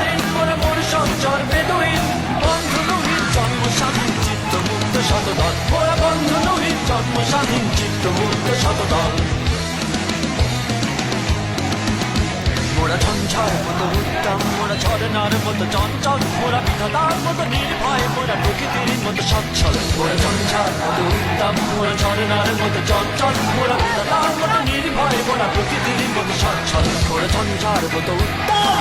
মতো বাধাহীন মোরা সঞ্চর বেদুইন। বন্ধু নহিন জন্ম স্বাধীন চিত্ত মুক্ত শতদল। মোরা বন্ধু নহিন জন্ম স্বাধীন চিত্ত মুক্ত শতদল। মোরা ঝঞ্ঝার মতো উত্তম মোরা ঝরনার মতো চঞ্চল মোরা বিধাতার মতো নির্ভয় মোরা প্রকৃতির মতো সচ্ছল। মোরা ঝঞ্ঝার মতো উত্তম মোরা ঝরনার মতো চঞ্চল মোরা বিধাতার মতো নির্ভয় মোরা প্রকৃতির মতো সচ্ছল। মোরা ঝঞ্ঝার মতো উত্তম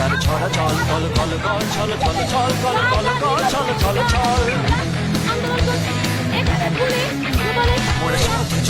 ছোড়ার ছড়া চল কল কল কল ছল ছল ছল কল কল কল ছল ছল ছল চল চল চল চল চল মোরা